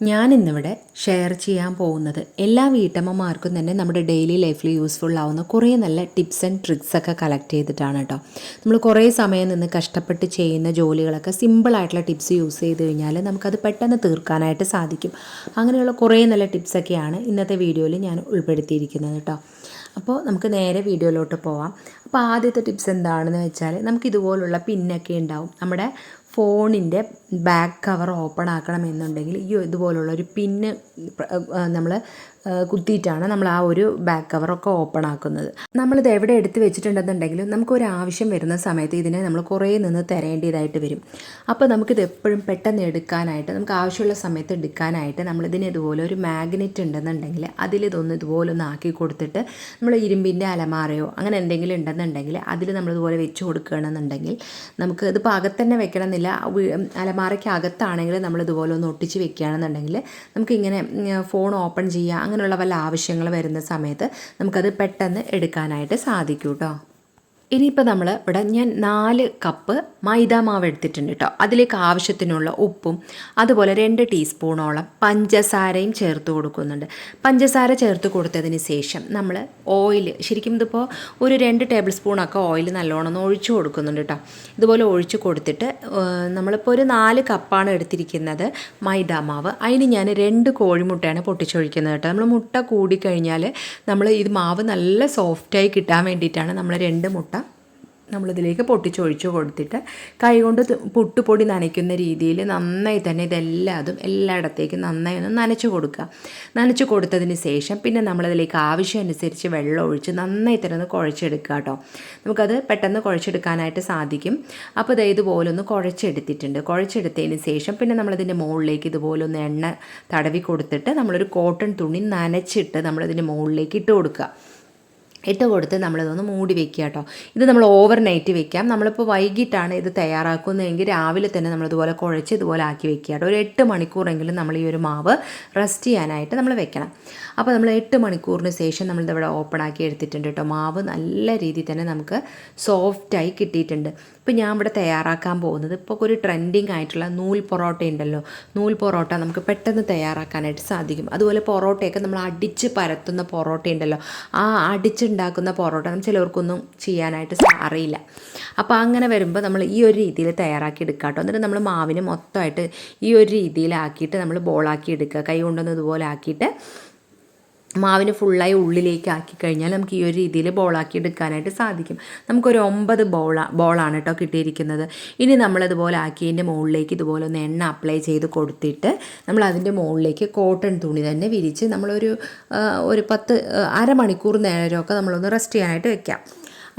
ഞാൻ ഇന്നിവിടെ ഷെയർ ചെയ്യാൻ പോകുന്നത് എല്ലാ വീട്ടമ്മമാർക്കും തന്നെ നമ്മുടെ ഡെയിലി ലൈഫിൽ യൂസ്ഫുൾ ആവുന്ന കുറേ നല്ല ടിപ്സ് ആൻഡ് ട്രിക്സ് ഒക്കെ കളക്ട് ചെയ്തിട്ടാണ് കേട്ടോ നമ്മൾ കുറേ സമയം നിന്ന് കഷ്ടപ്പെട്ട് ചെയ്യുന്ന ജോലികളൊക്കെ സിമ്പിളായിട്ടുള്ള ടിപ്സ് യൂസ് ചെയ്ത് കഴിഞ്ഞാൽ നമുക്കത് പെട്ടെന്ന് തീർക്കാനായിട്ട് സാധിക്കും. അങ്ങനെയുള്ള കുറേ നല്ല ടിപ്സൊക്കെയാണ് ഇന്നത്തെ വീഡിയോയിൽ ഞാൻ ഉൾപ്പെടുത്തിയിരിക്കുന്നത് കേട്ടോ അപ്പോൾ നമുക്ക് നേരെ വീഡിയോയിലോട്ട് പോവാം. അപ്പോൾ ആദ്യത്തെ ടിപ്സ് എന്താണെന്ന് വെച്ചാൽ നമുക്ക് ഇതുപോലുള്ള പിന്നൊക്കെ ഉണ്ടാവും. നമ്മുടെ ഫോണിന്റെ ബാക്ക് കവർ ഓപ്പൺ ആക്കണമെന്നുണ്ടെങ്കിൽ ഈ ഇതുപോലുള്ള ഒരു പിന്ന് നമ്മൾ കുത്തിയിട്ടാണ് നമ്മൾ ആ ഒരു ബാക്ക് കവറൊക്കെ ഓപ്പൺ ആക്കുന്നത്. നമ്മളിത് എവിടെ എടുത്ത് വെച്ചിട്ടുണ്ടെന്നുണ്ടെങ്കിലും നമുക്കൊരു ആവശ്യം വരുന്ന സമയത്ത് ഇതിനെ നമ്മൾ കുറേ നിന്ന് തരേണ്ടതായിട്ട് വരും. അപ്പോൾ നമുക്കിത് എപ്പോഴും പെട്ടെന്ന് എടുക്കാനായിട്ട് നമുക്ക് ആവശ്യമുള്ള സമയത്ത് എടുക്കാനായിട്ട് നമ്മളിതിന് ഇതുപോലെ ഒരു മാഗ്നറ്റ് ഉണ്ടെന്നുണ്ടെങ്കിൽ അതിലിതൊന്ന് ഇതുപോലെ ഒന്ന് ആക്കി കൊടുത്തിട്ട് നമ്മൾ ഇരുമ്പിന്റെ അലമാറയോ അങ്ങനെ എന്തെങ്കിലും ഉണ്ടെന്നുണ്ടെങ്കിൽ അതിൽ നമ്മളിതുപോലെ വെച്ച് കൊടുക്കുകയാണെന്നുണ്ടെങ്കിൽ നമുക്ക് ഇതിപ്പോൾ അകത്ത് തന്നെ വെക്കണമെന്നില്ല. അലമാറയ്ക്ക് അകത്താണെങ്കിൽ നമ്മൾ ഇതുപോലെ ഒന്ന് ഒട്ടിച്ച് വെക്കുകയാണെന്നുണ്ടെങ്കിൽ നമുക്കിങ്ങനെ ഫോൺ ഓപ്പൺ ചെയ്യുക അങ്ങനെയുള്ള വല്ല ആവശ്യങ്ങൾ വരുന്ന സമയത്ത് നമുക്കത് പെട്ടെന്ന് എടുക്കാനായിട്ട് സാധിക്കും കേട്ടോ. ഇനിയിപ്പോൾ നമ്മൾ ഇവിടെ ഞാൻ നാല് കപ്പ് മൈദ മാവ് എടുത്തിട്ടുണ്ട് കേട്ടോ അതിലേക്ക് ആവശ്യത്തിനുള്ള ഉപ്പും അതുപോലെ രണ്ട് ടീസ്പൂണോളം പഞ്ചസാരയും ചേർത്ത് കൊടുക്കുന്നുണ്ട്. പഞ്ചസാര ചേർത്ത് കൊടുത്തതിന് ശേഷം നമ്മൾ ഓയിൽ ശരിക്കും ഇതിപ്പോൾ ഒരു രണ്ട് ടേബിൾ സ്പൂണൊക്കെ ഓയിൽ നല്ലോണം ഒന്ന് ഒഴിച്ചു കൊടുക്കുന്നുണ്ട് കേട്ടോ ഇതുപോലെ ഒഴിച്ചു കൊടുത്തിട്ട് നമ്മളിപ്പോൾ ഒരു നാല് കപ്പാണ് എടുത്തിരിക്കുന്നത് മൈദ മാവ് അതിന് ഞാൻ രണ്ട് കോഴിമുട്ടയാണ് പൊട്ടിച്ചൊഴിക്കുന്നത് കേട്ടോ നമ്മൾ മുട്ട കൂടിക്കഴിഞ്ഞാൽ നമ്മൾ ഇത് മാവ് നല്ല സോഫ്റ്റായി കിട്ടാൻ വേണ്ടിയിട്ടാണ് നമ്മൾ രണ്ട് മുട്ട നമ്മളിതിലേക്ക് പൊട്ടിച്ചൊഴിച്ച് കൊടുത്തിട്ട് കൈകൊണ്ട് പുട്ടുപൊടി നനയ്ക്കുന്ന രീതിയിൽ നന്നായി തന്നെ ഇതെല്ലാതും എല്ലായിടത്തേക്കും നന്നായി ഒന്ന് നനച്ച് കൊടുക്കുക. നനച്ച് കൊടുത്തതിന് ശേഷം പിന്നെ നമ്മളതിലേക്ക് ആവശ്യമനുസരിച്ച് വെള്ളം ഒഴിച്ച് നന്നായി തന്നെ ഒന്ന് കുഴച്ചെടുക്കുക കേട്ടോ. നമുക്കത് പെട്ടെന്ന് കുഴച്ചെടുക്കാനായിട്ട് സാധിക്കും. അപ്പോൾ ഇത് ഇതുപോലെ ഒന്ന് കുഴച്ചെടുത്തിട്ടുണ്ട്. കുഴച്ചെടുത്തതിന് ശേഷം പിന്നെ നമ്മളതിന്റെ മുകളിലേക്ക് ഇതുപോലെ ഒന്ന് എണ്ണ തടവി കൊടുത്തിട്ട് നമ്മളൊരു കോട്ടൺ തുണി നനച്ചിട്ട് നമ്മളതിന്റെ മുകളിലേക്ക് ഇട്ട് കൊടുക്കുക. ഇട്ട് കൊടുത്ത് നമ്മളിതൊന്ന് മൂടി വെക്കുക കേട്ടോ. ഇത് നമ്മൾ ഓവർ നൈറ്റ് വെക്കാം. നമ്മളിപ്പോൾ വൈകിട്ടാണ് ഇത് തയ്യാറാക്കുന്നതെങ്കിൽ രാവിലെ തന്നെ നമ്മളിതുപോലെ കുഴച്ച് ഇതുപോലെ ആക്കി വെക്കുക കേട്ടോ. ഒരു എട്ട് മണിക്കൂറെങ്കിലും നമ്മൾ ഈ ഒരു മാവ് റെസ്റ്റ് ചെയ്യാനായിട്ട് നമ്മൾ വെക്കണം. അപ്പോൾ നമ്മൾ എട്ട് മണിക്കൂറിന് ശേഷം നമ്മളിതിവിടെ ഓപ്പൺ ആക്കി എടുത്തിട്ടുണ്ട് കേട്ടോ. മാവ് നല്ല രീതിയിൽ തന്നെ നമുക്ക് സോഫ്റ്റായി കിട്ടിയിട്ടുണ്ട്. ഇപ്പോൾ ഞാൻ ഇവിടെ തയ്യാറാക്കാൻ പോകുന്നത് ഇപ്പോൾ ഒരു ട്രെൻഡിങ് ആയിട്ടുള്ള നൂൽ പൊറോട്ട ഉണ്ടല്ലോ. നൂൽ പൊറോട്ട നമുക്ക് പെട്ടെന്ന് തയ്യാറാക്കാനായിട്ട് സാധിക്കും. അതുപോലെ പൊറോട്ടയൊക്കെ നമ്മൾ അടിച്ച് പരത്തുന്ന പൊറോട്ട ഉണ്ടല്ലോ. ആ അടിച്ചുണ്ടാക്കുന്ന പൊറോട്ട ചിലവർക്കൊന്നും ചെയ്യാനായിട്ട് അറിയില്ല. അപ്പോൾ അങ്ങനെ വരുമ്പോൾ നമ്മൾ ഈ ഒരു രീതിയിൽ തയ്യാറാക്കി എടുക്കുക കേട്ടോ എന്നിട്ട് നമ്മൾ മാവിന് മൊത്തമായിട്ട് ഈ ഒരു രീതിയിലാക്കിയിട്ട് നമ്മൾ ബോളാക്കി എടുക്കുക. കൈ കൊണ്ടൊന്ന് ഇതുപോലെ ആക്കിയിട്ട് മാവിന് ഫുള്ളായി ഉള്ളിലേക്ക് ആക്കി കഴിഞ്ഞാൽ നമുക്ക് ഈ ഒരു രീതിയിൽ ബോളാക്കി എടുക്കാനായിട്ട് സാധിക്കും. നമുക്കൊരു ഒമ്പത് ബോള ബോളാണ് കേട്ടോ കിട്ടിയിരിക്കുന്നത്. ഇനി നമ്മളതുപോലെ ആക്കിയതിന്റെ മുകളിലേക്ക് ഇതുപോലെ ഒന്ന് എണ്ണ അപ്ലൈ ചെയ്ത് കൊടുത്തിട്ട് നമ്മൾ അതിന്റെ മുകളിലേക്ക് കോട്ടൺ തുണി തന്നെ വിരിച്ച് നമ്മളൊരു ഒരു പത്ത് അരമണിക്കൂർ നേരമൊക്കെ നമ്മളൊന്ന് റെസ്റ്റ് ചെയ്യാനായിട്ട് വെക്കാം.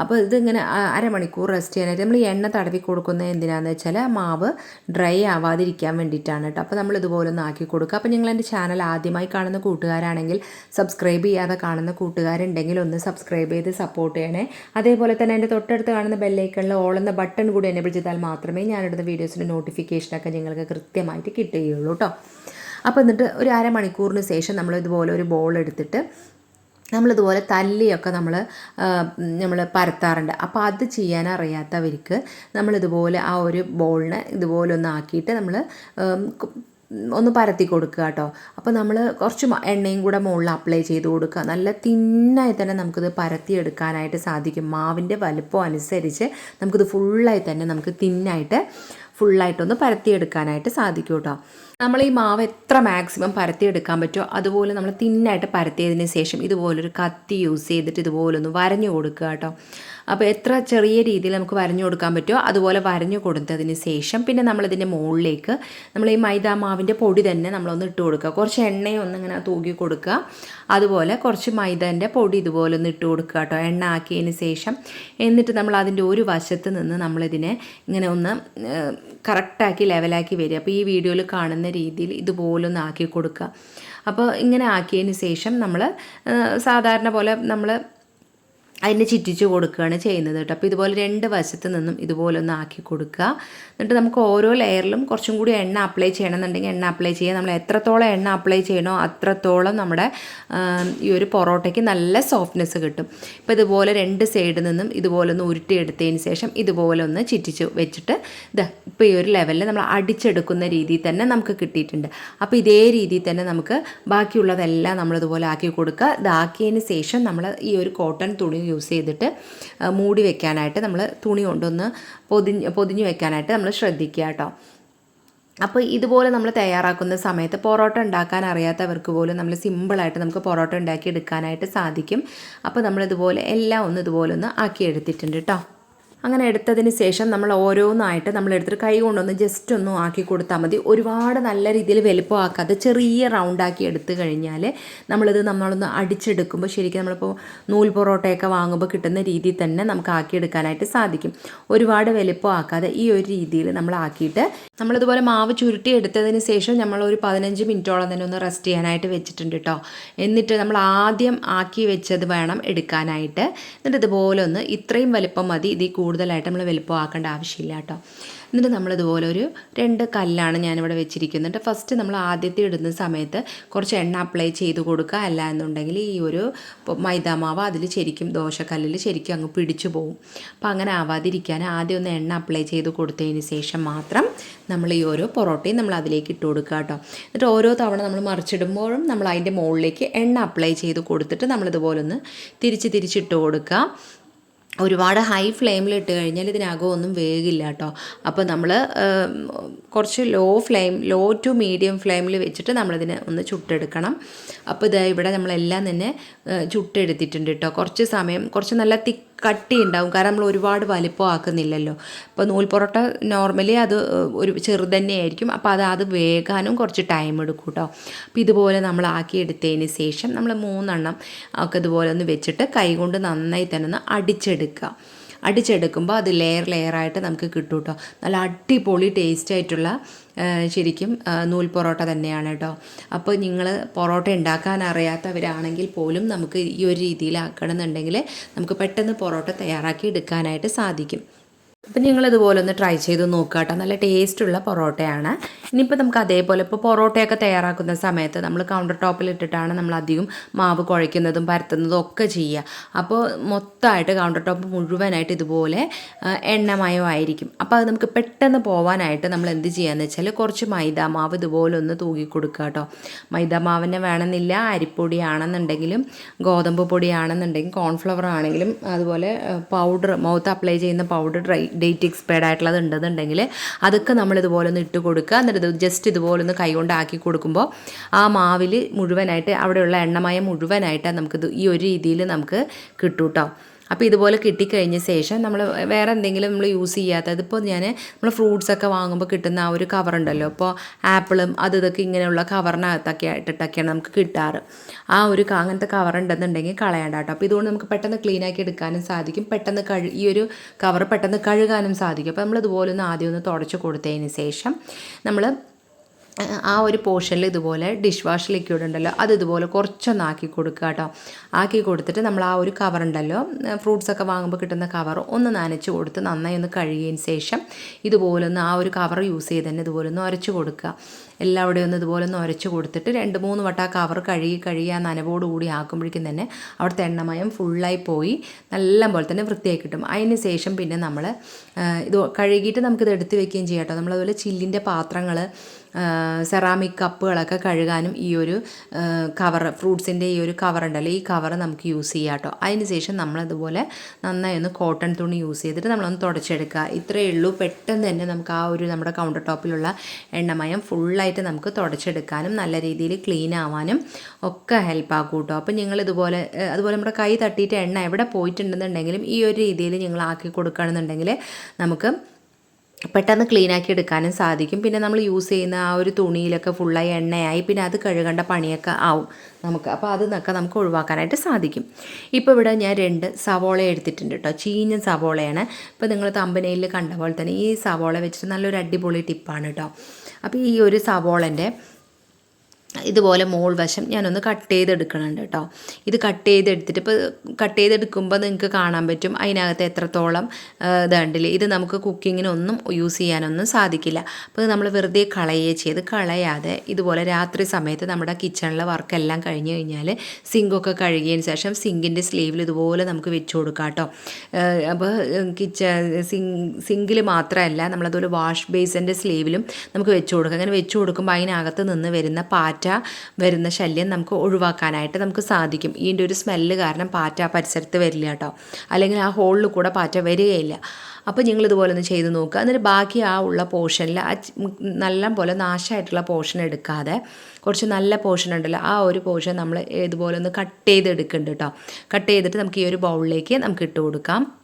അപ്പോൾ ഇതിങ്ങനെ അരമണിക്കൂർ റെസ്റ്റ് ചെയ്യാനായിട്ട് നമ്മൾ എണ്ണ തടവി കൊടുക്കുന്നത് എന്തിനാണെന്ന് വെച്ചാൽ മാവ് ഡ്രൈ ആവാതിരിക്കാൻ വേണ്ടിയിട്ടാണ് കേട്ടോ. അപ്പോൾ നമ്മൾ ഇതുപോലെ ഒന്ന് ആക്കി കൊടുക്കുക. അപ്പോൾ നിങ്ങൾ എന്റെ ചാനൽ ആദ്യമായി കാണുന്ന കൂട്ടുകാരാണെങ്കിൽ സബ്സ്ക്രൈബ് ചെയ്യാതെ കാണുന്ന കൂട്ടുകാരുണ്ടെങ്കിൽ ഒന്ന് സബ്സ്ക്രൈബ് ചെയ്ത് സപ്പോർട്ട് ചെയ്യണേ. അതേപോലെ തന്നെ എന്റെ തൊട്ടടുത്ത് കാണുന്ന ബെല്ലൈക്കണിൽ എന്ന ബട്ടൺ കൂടി എനേബിൾ ചെയ്താൽ മാത്രമേ ഞാനിടുന്ന വീഡിയോസിന്റെ നോട്ടിഫിക്കേഷനൊക്കെ നിങ്ങൾക്ക് കൃത്യമായിട്ട് കിട്ടുകയുള്ളൂ കേട്ടോ. അപ്പോൾ എന്നിട്ട് ഒരു അരമണിക്കൂറിന് ശേഷം നമ്മൾ ഇതുപോലെ ഒരു ബോൾ എടുത്തിട്ട് നമ്മളിതുപോലെ തല്ലിയൊക്കെ നമ്മൾ നമ്മൾ പരത്താറുണ്ട്. അപ്പോൾ അത് ചെയ്യാൻ അറിയാത്തവർക്ക് നമ്മളിതുപോലെ ആ ഒരു ബോളിനെ ഇതുപോലെ ഒന്ന് ആക്കിയിട്ട് നമ്മൾ ഒന്ന് പരത്തി കൊടുക്കുക കേട്ടോ. അപ്പോൾ നമ്മൾ കുറച്ച് എണ്ണയും കൂടെ മുകളിൽ അപ്ലൈ ചെയ്ത് കൊടുക്കുക. നല്ല തിന്നായി തന്നെ നമുക്കിത് പരത്തി എടുക്കാനായിട്ട് സാധിക്കും. മാവിന്റെ വലുപ്പം അനുസരിച്ച് നമുക്കിത് ഫുള്ളായി തന്നെ നമുക്ക് തിന്നായിട്ട് ഫുള്ളായിട്ടൊന്ന് പരത്തിയെടുക്കാനായിട്ട് സാധിക്കും കേട്ടോ. നമ്മൾ ഈ മാവ് എത്ര മാക്സിമം പരത്തിയെടുക്കാൻ പറ്റുമോ അതുപോലെ നമ്മൾ തിന്നായിട്ട് പരത്തിയതിന് ശേഷം ഇതുപോലൊരു കത്തി യൂസ് ചെയ്തിട്ട് ഇതുപോലൊന്ന് വരഞ്ഞു കൊടുക്കുക കേട്ടോ. അപ്പോൾ എത്ര ചെറിയ രീതിയിൽ നമുക്ക് വരഞ്ഞു കൊടുക്കാൻ പറ്റുമോ അതുപോലെ വരഞ്ഞു കൊടുത്തതിന് ശേഷം പിന്നെ നമ്മളിതിന്റെ മുകളിലേക്ക് നമ്മൾ ഈ മൈദാ മാവിന്റെ പൊടി തന്നെ നമ്മളൊന്ന് ഇട്ട് കൊടുക്കുക. കുറച്ച് എണ്ണയും ഒന്ന് ഇങ്ങനെ തൂക്കി കൊടുക്കുക. അതുപോലെ കുറച്ച് മൈദന്റെ പൊടി ഇതുപോലെ ഒന്ന് ഇട്ട് കൊടുക്കുക കേട്ടോ. എണ്ണ ആക്കിയതിന് ശേഷം എന്നിട്ട് നമ്മൾ അതിന്റെ ഒരു വശത്ത് നിന്ന് നമ്മളിതിനെ ഇങ്ങനെ ഒന്ന് കറക്റ്റാക്കി ലെവലാക്കി വരിക. അപ്പോൾ ഈ വീഡിയോയിൽ കാണുന്ന രീതിയിൽ ഇതുപോലെ ഒന്ന് ആക്കി കൊടുക്കുക. അപ്പോൾ ഇങ്ങനെ ആക്കിയതിന് ശേഷം നമ്മൾ സാധാരണ പോലെ നമ്മൾ അതിനെ ചിറ്റിച്ച് കൊടുക്കുകയാണ് ചെയ്യുന്നത് കേട്ടോ. അപ്പോൾ ഇതുപോലെ രണ്ട് വശത്ത് നിന്നും ഇതുപോലെ ഒന്ന് ആക്കി കൊടുക്കുക. എന്നിട്ട് നമുക്ക് ഓരോ ലെയറിലും കുറച്ചും കൂടി എണ്ണ അപ്ലൈ ചെയ്യണമെന്നുണ്ടെങ്കിൽ എണ്ണ അപ്ലൈ ചെയ്യുക. നമ്മൾ എത്രത്തോളം എണ്ണ അപ്ലൈ ചെയ്യണോ അത്രത്തോളം നമ്മുടെ ഈ ഒരു പൊറോട്ടയ്ക്ക് നല്ല സോഫ്റ്റ്നെസ് കിട്ടും. ഇപ്പോൾ ഇതുപോലെ രണ്ട് സൈഡിൽ നിന്നും ഇതുപോലെ ഒന്ന് ഉരുട്ടിയെടുത്തതിന് ശേഷം ഇതുപോലെ ഒന്ന് ചിറ്റിച്ച് വെച്ചിട്ട് ഇത് ഇപ്പോൾ ഈ ഒരു ലെവലിൽ നമ്മൾ അടിച്ചെടുക്കുന്ന രീതിയിൽ തന്നെ നമുക്ക് കിട്ടിയിട്ടുണ്ട്. അപ്പോൾ ഇതേ രീതിയിൽ തന്നെ നമുക്ക് ബാക്കിയുള്ളതെല്ലാം നമ്മളിതുപോലെ ആക്കി കൊടുക്കുക. ഇതാക്കിയതിന് ശേഷം നമ്മൾ ഈ ഒരു കോട്ടൺ തുണി യൂസ് ചെയ്തിട്ട് മൂടി വെക്കാനായിട്ട് നമ്മൾ തുണി കൊണ്ടൊന്ന് പൊതിഞ്ഞ് പൊതിഞ്ഞ് വെക്കാനായിട്ട് നമ്മൾ ശ്രദ്ധിക്കുക കേട്ടോ അപ്പോൾ ഇതുപോലെ നമ്മൾ തയ്യാറാക്കുന്ന സമയത്ത് പൊറോട്ട ഉണ്ടാക്കാൻ അറിയാത്തവർക്ക് പോലും നമ്മൾ സിമ്പിളായിട്ട് നമുക്ക് പൊറോട്ട ഉണ്ടാക്കി എടുക്കാനായിട്ട് സാധിക്കും അപ്പോൾ നമ്മളിതുപോലെ എല്ലാം ഒന്ന് ഇതുപോലെ ഒന്ന് ആക്കി എടുത്തിട്ടുണ്ട് കേട്ടോ അങ്ങനെ എടുത്തതിന് ശേഷം നമ്മൾ ഓരോന്നായിട്ട് നമ്മൾ എടുത്തിട്ട് കൈ കൊണ്ടൊന്ന് ജസ്റ്റ് ഒന്ന് ആക്കി കൊടുത്താൽ മതി. ഒരുപാട് നല്ല രീതിയിൽ വലുപ്പമാക്കാതെ ചെറിയ റൗണ്ടാക്കി എടുത്തു കഴിഞ്ഞാൽ നമ്മളിത് നമ്മളൊന്ന് അടിച്ചെടുക്കുമ്പോൾ ശരിക്കും നമ്മളിപ്പോൾ നൂൽ പൊറോട്ടയൊക്കെ വാങ്ങുമ്പോൾ കിട്ടുന്ന രീതിയിൽ തന്നെ നമുക്ക് ആക്കിയെടുക്കാനായിട്ട് സാധിക്കും. ഒരുപാട് വലുപ്പമാക്കാതെ ഈ ഒരു രീതിയിൽ നമ്മൾ ആക്കിയിട്ട് നമ്മളിതുപോലെ മാവ് ചുരുട്ടി എടുത്തതിന് ശേഷം നമ്മൾ ഒരു പതിനഞ്ച് മിനിറ്റോളം തന്നെ ഒന്ന് റെസ്റ്റ് ചെയ്യാനായിട്ട് വെച്ചിട്ടുണ്ട് കേട്ടോ. എന്നിട്ട് നമ്മൾ ആദ്യം ആക്കി വെച്ചത് വേണം എടുക്കാനായിട്ട്. എന്നിട്ട് ഇതുപോലെ ഒന്ന് ഇത്രയും വലിപ്പം മതി. ഇതിൽ കൂടുതലായിട്ട് നമ്മൾ വലുപ്പമാക്കേണ്ട ആവശ്യമില്ല കേട്ടോ. എന്നിട്ട് നമ്മളിതുപോലെ ഒരു രണ്ട് കല്ലാണ് ഞാനിവിടെ വെച്ചിരിക്കുന്നുണ്ട്. ഫസ്റ്റ് നമ്മൾ ആദ്യത്തെ ഇടുന്ന സമയത്ത് കുറച്ച് എണ്ണ അപ്ലൈ ചെയ്ത് കൊടുക്കുക. അല്ല എന്നുണ്ടെങ്കിൽ ഈ ഒരു മൈദാമാവ് അതിൽ ശരിക്കും ദോശക്കല്ലിൽ ശരിക്കും അങ്ങ് പിടിച്ചു പോകും അപ്പോൾ അങ്ങനെ ആവാതിരിക്കാൻ ആദ്യം ഒന്ന് എണ്ണ അപ്ലൈ ചെയ്ത് കൊടുത്തതിന് ശേഷം മാത്രം നമ്മൾ ഈ ഓരോ പൊറോട്ടയും നമ്മൾ അതിലേക്ക് ഇട്ട് കൊടുക്കുക കേട്ടോ. എന്നിട്ട് ഓരോ തവണ നമ്മൾ മറിച്ചിടുമ്പോഴും നമ്മൾ അതിന്റെ മുകളിലേക്ക് എണ്ണ അപ്ലൈ ചെയ്ത് കൊടുത്തിട്ട് നമ്മളിതുപോലെ ഒന്ന് തിരിച്ച് തിരിച്ചിട്ട് കൊടുക്കുക. ഒരുപാട് ഹൈ ഫ്ലെയിമിൽ ഇട്ട് കഴിഞ്ഞാൽ ഇതിനകം ഒന്നും വേഗില്ല കേട്ടോ. അപ്പോൾ നമ്മൾ കുറച്ച് low flame low to medium ഫ്ലെയിമിൽ വെച്ചിട്ട് നമ്മളിതിനെ ഒന്ന് ചുട്ടെടുക്കണം. അപ്പോൾ ഇതാ ഇവിടെ നമ്മളെല്ലാം തന്നെ ചുട്ടെടുത്തിട്ടുണ്ട് കേട്ടോ. കുറച്ച് സമയം കുറച്ച് നല്ല തിക്ക് കട്ടി ഉണ്ടാവും കാരണം നമ്മൾ ഒരുപാട് വലിപ്പം ആക്കുന്നില്ലല്ലോ. അപ്പോൾ നൂൽ പൊറോട്ട നോർമലി അത് ഒരു ചെറുത് തന്നെയായിരിക്കും. അപ്പോൾ അത് അത് വേകാനും കുറച്ച് ടൈം എടുക്കും കേട്ടോ അപ്പോൾ ഇതുപോലെ നമ്മൾ ആക്കിയെടുത്തതിന് ശേഷം നമ്മൾ മൂന്നെണ്ണം ഒക്കെ ഇതുപോലെ ഒന്ന് വെച്ചിട്ട് കൈ കൊണ്ട് നന്നായി തന്നെ ഒന്ന് അടിച്ചെടുക്കുക. അടിച്ചെടുക്കുമ്പോൾ അത് ലെയർ ലെയറായിട്ട് നമുക്ക് കിട്ടും കേട്ടോ നല്ല അടിപൊളി ടേസ്റ്റ് ആയിട്ടുള്ള ശരിക്കും നൂൽ പൊറോട്ട തന്നെയാണ് കേട്ടോ അപ്പോൾ നിങ്ങൾ പൊറോട്ട ഉണ്ടാക്കാൻ അറിയാത്തവരാണെങ്കിൽ പോലും നമുക്ക് ഈ ഒരു രീതിയിലാക്കണം എന്നുണ്ടെങ്കിൽ നമുക്ക് പെട്ടെന്ന് പൊറോട്ട തയ്യാറാക്കി എടുക്കാനായിട്ട് സാധിക്കും. അപ്പം നിങ്ങളിതുപോലെ ഒന്ന് ട്രൈ ചെയ്ത് നോക്കുക കേട്ടോ നല്ല ടേസ്റ്റുള്ള പൊറോട്ടയാണ്. ഇനിയിപ്പോൾ നമുക്ക് അതേപോലെ ഇപ്പോൾ പൊറോട്ടയൊക്കെ തയ്യാറാക്കുന്ന സമയത്ത് നമ്മൾ കൗണ്ടർ ടോപ്പിൽ ഇട്ടിട്ടാണ് നമ്മൾ അധികം മാവ് കുഴയ്ക്കുന്നതും പരത്തുന്നതും ഒക്കെ ചെയ്യുക. അപ്പോൾ മൊത്തമായിട്ട് കൗണ്ടർ ടോപ്പ് മുഴുവനായിട്ട് ഇതുപോലെ എണ്ണമയമായിരിക്കും അപ്പോൾ അത് നമുക്ക് പെട്ടെന്ന് പോകാനായിട്ട് നമ്മൾ എന്ത് ചെയ്യാന്ന് വെച്ചാൽ കുറച്ച് മൈദ മാവ് ഇതുപോലെ ഒന്ന് തൂക്കി കൊടുക്കുക കേട്ടോ. മൈദ മാവിനെ വേണമെന്നില്ല അരിപ്പൊടിയാണെന്നുണ്ടെങ്കിലും ഗോതമ്പ് പൊടിയാണെന്നുണ്ടെങ്കിൽ കോൺഫ്ലവർ ആണെങ്കിലും അതുപോലെ പൗഡർ മൗത്ത് അപ്ലൈ ചെയ്യുന്ന പൗഡർ ഡ്രൈ ഡേറ്റ് എക്സ്പയർഡ് ആയിട്ടുള്ളത് ഉണ്ടെന്നുണ്ടെങ്കിൽ അതൊക്കെ നമ്മൾ ഇതുപോലെ ഒന്ന് ഇട്ട് കൊടുക്കുക. എന്നിട്ട് ജസ്റ്റ് ഇതുപോലെ ഒന്ന് കൈകൊണ്ട് ആക്കി കൊടുക്കുമ്പോൾ ആ മാവിൽ മുഴുവനായിട്ട് അവിടെയുള്ള എണ്ണമയം മുഴുവനായിട്ട് നമുക്കിത് ഈ ഒരു രീതിയിൽ നമുക്ക് കിട്ടും കേട്ടോ അപ്പോൾ ഇതുപോലെ കിട്ടിക്കഴിഞ്ഞ ശേഷം നമ്മൾ വേറെ എന്തെങ്കിലും നമ്മൾ യൂസ് ചെയ്യാത്ത അതിപ്പോൾ ഞാൻ നമ്മൾ ഫ്രൂട്ട്സ് ഒക്കെ വാങ്ങുമ്പോൾ കിട്ടുന്ന ആ ഒരു കവർ ഉണ്ടല്ലോ. ഇപ്പോൾ ആപ്പിളും അത് ഇതൊക്കെ ഇങ്ങനെയുള്ള കവറിനകത്തൊക്കെ ആയിട്ടിട്ടൊക്കെയാണ് നമുക്ക് കിട്ടാറ്. ആ ഒരു അങ്ങനത്തെ കവർ ഉണ്ടെന്നുണ്ടെങ്കിൽ കളയണ്ട കേട്ടോ. അപ്പോൾ ഇതുകൊണ്ട് നമുക്ക് പെട്ടെന്ന് ക്ലീൻ ആക്കി എടുക്കാനും സാധിക്കും. പെട്ടെന്ന് കഴു ഈ ഒരു കവർ പെട്ടെന്ന് കഴുകാനും സാധിക്കും. അപ്പോൾ നമ്മൾ ഇതുപോലെ ഒന്ന് ആദ്യം ഒന്ന് തുടച്ച് കൊടുത്തതിന് ശേഷം നമ്മൾ ആ ഒരു പോർഷനിൽ ഇതുപോലെ ഡിഷ് വാഷ് ലിക്വിഡ് ഉണ്ടല്ലോ അത് ഇതുപോലെ കുറച്ചൊന്ന് ആക്കി കൊടുക്കുക കേട്ടോ. ആക്കി കൊടുത്തിട്ട് നമ്മൾ ആ ഒരു കവർ ഉണ്ടല്ലോ ഫ്രൂട്ട്സ് ഒക്കെ വാങ്ങുമ്പോൾ കിട്ടുന്ന കവർ ഒന്ന് നനച്ച് കൊടുത്ത് നന്നായി ഒന്ന് കഴുകിയതിന് ശേഷം ഇതുപോലെ ഒന്ന് ആ ഒരു കവർ യൂസ് ചെയ്ത് തന്നെ ഇതുപോലെ ഒന്ന് ഉരച്ച് കൊടുക്കുക. എല്ലാവിടെയും ഒന്ന് ഇതുപോലെ ഒന്ന് ഉരച്ച് കൊടുത്തിട്ട് രണ്ട് മൂന്ന് വട്ടം ആ കവർ കഴുകി കഴുകി ആ നനവോട് കൂടി ആക്കുമ്പോഴേക്കും തന്നെ അവിടുത്തെ എണ്ണമയം ഫുള്ളായി പോയി. നല്ല പോലെ തന്നെ വൃത്തിയായി കിട്ടും. അതിന് ശേഷം പിന്നെ നമ്മൾ ഇത് കഴുകിയിട്ട് നമുക്കിത് എടുത്ത് വെക്കുകയും ചെയ്യാം കേട്ടോ. നമ്മളതുപോലെ ചില്ലിന്റെ പാത്രങ്ങൾ സെറാമിക് കപ്പുകളൊക്കെ കഴുകാനും ഈ ഒരു കവർ ഫ്രൂട്ട്സിന്റെ ഈ ഒരു കവർ ഉണ്ടല്ലോ ഈ കവർ നമുക്ക് യൂസ് ചെയ്യാം കേട്ടോ. അതിന് ശേഷം നമ്മളതുപോലെ നന്നായി ഒന്ന് കോട്ടൺ തുണി യൂസ് ചെയ്തിട്ട് നമ്മളൊന്ന് തുടച്ചെടുക്കുക. ഇത്രയേ ഉള്ളൂ. പെട്ടെന്ന് തന്നെ നമുക്ക് ആ ഒരു നമ്മുടെ കൗണ്ടർ ടോപ്പിലുള്ള എണ്ണമയം ഫുള്ളായിട്ട് നമുക്ക് തുടച്ചെടുക്കാനും നല്ല രീതിയിൽ ക്ലീൻ ആവാനും ഒക്കെ ഹെൽപ്പ് ആക്കും കേട്ടോ. അപ്പോൾ നിങ്ങൾ ഇതുപോലെ അതുപോലെ നമ്മുടെ കൈ തട്ടിയിട്ട് എണ്ണ എവിടെ പോയിട്ടുണ്ടെന്നുണ്ടെങ്കിലും ഈ ഒരു രീതിയിൽ നിങ്ങൾ ആക്കി കൊടുക്കുകയാണെന്നുണ്ടെങ്കിൽ നമുക്ക് പെട്ടെന്ന് ക്ലീൻ ആക്കി എടുക്കാനും സാധിക്കും. പിന്നെ നമ്മൾ യൂസ് ചെയ്യുന്ന ആ ഒരു തുണിയിലൊക്കെ ഫുള്ളായി എണ്ണയായി പിന്നെ അത് കഴുകേണ്ട പണിയൊക്കെ ആവും നമുക്ക്. അപ്പോൾ അത് നിന്നൊക്കെ നമുക്ക് ഒഴിവാക്കാനായിട്ട് സാധിക്കും. ഇപ്പോൾ ഇവിടെ ഞാൻ രണ്ട് സവോള എടുത്തിട്ടുണ്ട് കേട്ടോ ചീഞ്ഞ സവോളയാണ്. ഇപ്പോൾ നിങ്ങൾ തമ്പനയിൽ കണ്ട പോലെ തന്നെ ഈ സവോള വെച്ചിട്ട് നല്ലൊരു അടിപൊളി ടിപ്പാണ് കേട്ടോ അപ്പോൾ ഈ ഒരു സവോളന്റെ ഇതുപോലെ മോൾ വശം ഞാനൊന്ന് കട്ട് ചെയ്തെടുക്കണുണ്ട് കേട്ടോ ഇത് കട്ട് ചെയ്തെടുത്തിട്ട് ഇപ്പോൾ കട്ട് ചെയ്തെടുക്കുമ്പോൾ നിങ്ങൾക്ക് കാണാൻ പറ്റും അതിനകത്ത് എത്രത്തോളം ഇതുണ്ടല്ലേ. ഇത് നമുക്ക് കുക്കിങ്ങിനൊന്നും യൂസ് ചെയ്യാനൊന്നും സാധിക്കില്ല. അപ്പോൾ നമ്മൾ വെറുതെ കളയേ ചെയ്ത് കളയാതെ ഇതുപോലെ രാത്രി സമയത്ത് നമ്മുടെ കിച്ചണിലെ വർക്കെല്ലാം കഴിഞ്ഞ് കഴിഞ്ഞാൽ സിങ്കൊക്കെ കഴുകിയതിന് ശേഷം സിങ്കിന്റെ സ്ലീവിൽ ഇതുപോലെ നമുക്ക് വെച്ച് കൊടുക്കാം കേട്ടോ അപ്പോൾ കിച്ചൺ സിങ് സിങ്കിൽ മാത്രമല്ല നമ്മളതുപോലെ വാഷ് ബേസിന്റെ സ്ലീവിലും നമുക്ക് വെച്ച് കൊടുക്കാം. അങ്ങനെ വെച്ച് കൊടുക്കുമ്പോൾ അതിനകത്ത് നിന്ന് വരുന്ന പാറ്റ വരുന്ന ശല്യം നമുക്ക് ഒഴിവാക്കാനായിട്ട് നമുക്ക് സാധിക്കും. ഇതിന്റെ ഒരു സ്മെല്ല് കാരണം പാറ്റ പരിസരത്ത് വരില്ല കേട്ടോ. അല്ലെങ്കിൽ ആ ഹോളിൽ കൂടെ പാറ്റ വരികയില്ല. അപ്പോൾ നിങ്ങൾ ഇതുപോലെ ഒന്ന് ചെയ്ത് നോക്കുക. എന്നിട്ട് ബാക്കി ആ ഉള്ള പോർഷനിൽ ആ നല്ല പോലെ നാശമായിട്ടുള്ള പോർഷൻ എടുക്കാതെ കുറച്ച് നല്ല പോർഷൻ ഉണ്ടല്ലോ ആ ഒരു പോർഷൻ നമ്മൾ ഇതുപോലെ ഒന്ന് കട്ട് ചെയ്തെടുക്കുന്നുണ്ട് കേട്ടോ. കട്ട് ചെയ്തിട്ട് നമുക്ക് ഈ ഒരു ബൗളിലേക്ക് നമുക്ക് ഇട്ട് കൊടുക്കാം.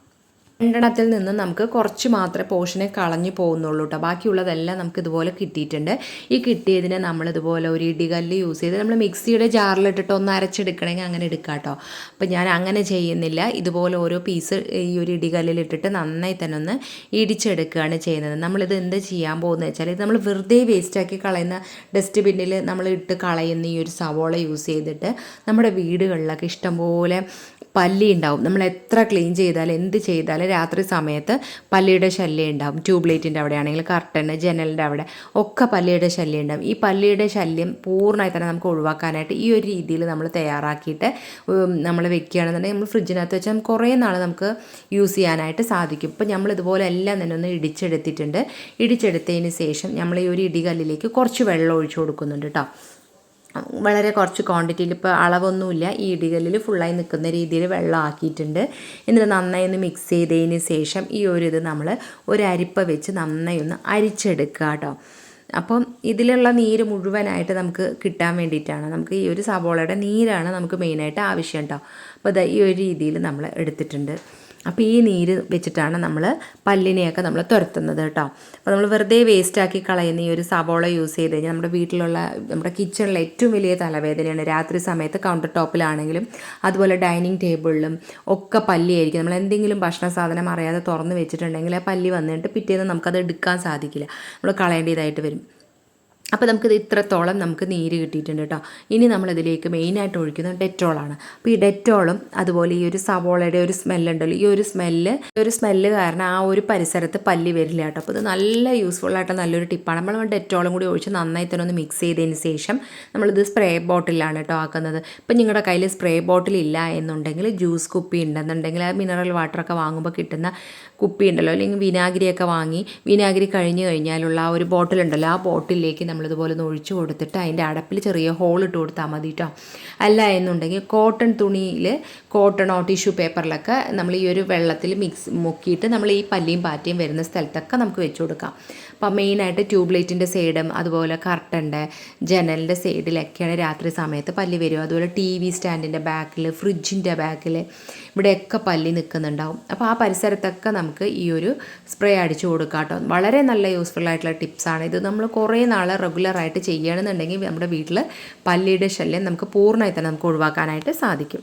രണ്ടെണ്ണത്തിൽ നിന്ന് നമുക്ക് കുറച്ച് മാത്രമേ പോർഷനെ കളഞ്ഞു പോകുന്നുള്ളൂ കേട്ടോ ബാക്കിയുള്ളതെല്ലാം നമുക്ക് ഇതുപോലെ കിട്ടിയിട്ടുണ്ട്. ഈ കിട്ടിയതിനെ നമ്മൾ ഇതുപോലെ ഒരു ഇടികല്ല് യൂസ് ചെയ്ത് നമ്മൾ മിക്സിയുടെ ജാറിലിട്ടിട്ട് ഒന്ന് അരച്ചെടുക്കണമെങ്കിൽ അങ്ങനെ എടുക്കാം കേട്ടോ അപ്പോൾ ഞാൻ അങ്ങനെ ചെയ്യുന്നില്ല. ഇതുപോലെ ഓരോ പീസ് ഈ ഒരു ഇടികല്ലിലിട്ടിട്ട് നന്നായി തന്നെ ഒന്ന് ഇടിച്ചെടുക്കുകയാണ് ചെയ്യുന്നത്. നമ്മളിത് എന്ത് ചെയ്യാൻ പോകുന്നത് വെച്ചാൽ ഇത് നമ്മൾ വെറുതെ വേസ്റ്റാക്കി കളയുന്ന ഡസ്റ്റ്ബിന്നിൽ നമ്മൾ ഇട്ട് കളയുന്ന ഈ ഒരു സവോള യൂസ് ചെയ്തിട്ട് നമ്മുടെ വീടുകളിലൊക്കെ ഇഷ്ടംപോലെ പല്ലി ഉണ്ടാവും. നമ്മൾ എത്ര ക്ലീൻ ചെയ്താലും എന്ത് ചെയ്താലും രാത്രി സമയത്ത് പല്ലിയുടെ ശല്യം ഉണ്ടാവും. ട്യൂബ്ലൈറ്റിന്റെ അവിടെ ആണെങ്കിൽ കർട്ടന് ജനലിന്റെ അവിടെ ഒക്കെ പല്ലിയുടെ ശല്യം ഉണ്ടാവും. ഈ പല്ലിയുടെ ശല്യം പൂർണമായി തന്നെ നമുക്ക് ഒഴിവാക്കാനായിട്ട് ഈ ഒരു രീതിയിൽ നമ്മൾ തയ്യാറാക്കിയിട്ട് നമ്മൾ വെക്കുകയാണെന്നുണ്ടെങ്കിൽ നമ്മൾ ഫ്രിഡ്ജിനകത്ത് വെച്ചാൽ കുറേ നാൾ നമുക്ക് യൂസ് ചെയ്യാനായിട്ട് സാധിക്കും. ഇപ്പം നമ്മൾ ഇതുപോലെ എല്ലാം തന്നെ ഒന്ന് ഇടിച്ചെടുത്തിട്ടുണ്ട്. ഇടിച്ചെടുത്തതിന് ശേഷം നമ്മൾ ഈ ഒരു ഇടികല്ലിലേക്ക് കുറച്ച് വെള്ളം ഒഴിച്ചു കൊടുക്കുന്നുണ്ട് കേട്ടോ. വളരെ കുറച്ച് ക്വാണ്ടിറ്റിയിൽ ഇപ്പോൾ അളവൊന്നുമില്ല. ഈ ഇടികല്ലിൽ ഫുള്ളായി നിൽക്കുന്ന രീതിയിൽ വെള്ളം ആക്കിയിട്ടുണ്ട്. എന്നിട്ട് നന്നായി ഒന്ന് മിക്സ് ചെയ്തതിന് ശേഷം ഈ ഒരു ഇത് നമ്മൾ ഒരു അരിപ്പ വെച്ച് നന്നായി ഒന്ന് അരിച്ചെടുക്കുക കേട്ടോ അപ്പം ഇതിലുള്ള നീര് മുഴുവനായിട്ട് നമുക്ക് കിട്ടാൻ വേണ്ടിയിട്ടാണ്. നമുക്ക് ഈ ഒരു സവോളയുടെ നീരാണ് നമുക്ക് മെയിനായിട്ട് ആവശ്യം കേട്ടോ അപ്പോൾ ഈ ഒരു രീതിയിൽ നമ്മൾ എടുത്തിട്ടുണ്ട്. അപ്പോൾ ഈ നീര് വെച്ചിട്ടാണ് നമ്മൾ പല്ലിനെയൊക്കെ നമ്മൾ തുരത്തുന്നത് കേട്ടോ. അപ്പോൾ നമ്മൾ വെറുതെ വേസ്റ്റാക്കി കളയുന്ന ഈ ഒരു സവോള യൂസ് ചെയ്ത് കഴിഞ്ഞാൽ നമ്മുടെ വീട്ടിലുള്ള നമ്മുടെ കിച്ചണിലെ ഏറ്റവും വലിയ തലവേദനയാണ്. രാത്രി സമയത്ത് കൗണ്ടർ ടോപ്പിലാണെങ്കിലും അതുപോലെ ഡൈനിങ് ടേബിളിലും ഒക്കെ പല്ലിയായിരിക്കും. നമ്മൾ എന്തെങ്കിലും ഭക്ഷണ സാധനം അറിയാതെ തുറന്ന് വെച്ചിട്ടുണ്ടെങ്കിൽ ആ പല്ലി വന്നിട്ട് പിറ്റേന്ന് നമുക്കത് എടുക്കാൻ സാധിക്കില്ല. നമ്മൾ കളയേണ്ടതായിട്ട് വരും. അപ്പോൾ നമുക്കിത് ഇത്രത്തോളം നമുക്ക് നീര് കിട്ടിയിട്ടുണ്ട് കേട്ടോ ഇനി നമ്മളിതിലേക്ക് മെയിനായിട്ട് ഒഴിക്കുന്നത് ഡെറ്റോളാണ് അപ്പോൾ ഈ ഡെറ്റോളും അതുപോലെ ഈ ഒരു സവോളയുടെ ഒരു സ്മെല്ലുണ്ടല്ലോ ഈ ഒരു സ്മെല്ല് ഒരു സ്മെല്ല് കാരണം ആ ഒരു പരിസരത്ത് പല്ലി വരില്ല കേട്ടോ അപ്പോൾ ഇത് നല്ല യൂസ്ഫുൾ ആയിട്ട് നല്ലൊരു ടിപ്പാണ് നമ്മൾ ഡെറ്റോളും കൂടി ഒഴിച്ച് നന്നായി തന്നെ ഒന്ന് മിക്സ് ചെയ്തതിന് ശേഷം നമ്മളിത് സ്പ്രേ ബോട്ടിലാണ് കേട്ടോ ആക്കുന്നത്. ഇപ്പം നിങ്ങളുടെ കയ്യിൽ സ്പ്രേ ബോട്ടിൽ ഇല്ല എന്നുണ്ടെങ്കിൽ ജ്യൂസ് കുപ്പി ഉണ്ടെന്നുണ്ടെങ്കിൽ ആ മിനറൽ വാട്ടറൊക്കെ വാങ്ങുമ്പോൾ കിട്ടുന്ന കുപ്പി ഉണ്ടല്ലോ അല്ലെങ്കിൽ വിനാഗിരിയൊക്കെ വാങ്ങി വിനാഗിരി കഴിഞ്ഞ് കഴിഞ്ഞാലുള്ള ആ ഒരു ബോട്ടിലുണ്ടല്ലോ ആ ബോട്ടിലേക്ക് നമ്മളിതുപോലെ ഒന്ന് ഒഴിച്ചു കൊടുത്തിട്ട് അതിന്റെ അടപ്പിൽ ചെറിയ ഹോൾ ഇട്ട് കൊടുത്താൽ മതി കേട്ടോ അല്ല എന്നുണ്ടെങ്കിൽ കോട്ടൺ തുണിയിൽ കോട്ടണോ ടിഷ്യൂ പേപ്പറിലൊക്കെ നമ്മൾ ഈ ഒരു വെള്ളത്തിൽ മിക്സ് മുക്കിയിട്ട് നമ്മൾ ഈ പല്ലിയും പാറ്റയും വരുന്ന സ്ഥലത്തൊക്കെ നമുക്ക് വെച്ച് കൊടുക്കാം. അപ്പം മെയിനായിട്ട് ട്യൂബ് ലൈറ്റിന്റെ സൈഡും അതുപോലെ കർട്ടന്റെ ജനലിന്റെ സൈഡിലൊക്കെയാണ് രാത്രി സമയത്ത് പല്ലി വരും അതുപോലെ ടി വി സ്റ്റാൻഡിന്റെ ബാക്കിൽ ഫ്രിഡ്ജിന്റെ ബാക്കിൽ ഇവിടെയൊക്കെ പല്ലി നിൽക്കുന്നുണ്ടാവും. അപ്പോൾ ആ പരിസരത്തൊക്കെ നമുക്ക് ഈ ഒരു സ്പ്രേ അടിച്ചു കൊടുക്കാം കേട്ടോ വളരെ നല്ല യൂസ്ഫുൾ ആയിട്ടുള്ള ടിപ്സാണ് ഇത് നമ്മൾ കുറേ നാൾ റെഗുലറായിട്ട് ചെയ്യുകയാണെന്നുണ്ടെങ്കിൽ നമ്മുടെ വീട്ടിൽ പല്ലിയുടെ ശല്യം നമുക്ക് പൂർണമായി തന്നെ നമുക്ക് ഒഴിവാക്കാനായിട്ട് സാധിക്കും.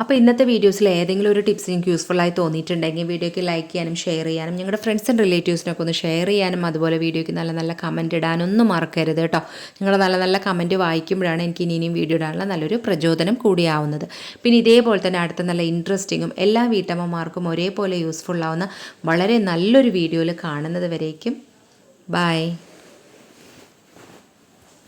അപ്പോൾ ഇന്നത്തെ വീഡിയോസിൽ ഏതെങ്കിലും ഒരു ടിപ്സ് നിങ്ങൾക്ക് യൂസ്ഫുൾ ആയി തോന്നിയിട്ടുണ്ടെങ്കിൽ വീഡിയോയ്ക്ക് ലൈക്ക് ചെയ്യാനും ഷെയർ ചെയ്യാനും ഞങ്ങളുടെ ഫ്രണ്ട്സ് ആൻഡ് റിലേറ്റീവ്സിനൊക്കെ ഒന്ന് ഷെയർ ചെയ്യാനും അതുപോലെ വീഡിയോയ്ക്ക് നല്ല നല്ല കമന്റ് ഇടാനൊന്നും മറക്കരുത് കേട്ടോ. നിങ്ങളുടെ നല്ല നല്ല കമന്റ് വായിക്കുമ്പോഴാണ് എനിക്ക് ഇനി ഇനിയും വീഡിയോ ഇടാനുള്ള നല്ലൊരു പ്രചോദനം കൂടിയാവുന്നത്. പിന്നെ ഇതേപോലെ തന്നെ അടുത്ത നല്ല ഇൻട്രസ്റ്റിങ്ങും എല്ലാ വീട്ടമ്മമാർക്കും ഒരേപോലെ യൂസ്ഫുൾ ആവുന്ന വളരെ നല്ലൊരു വീഡിയോയിൽ കാണുന്നത് വരേക്കും. ബൈ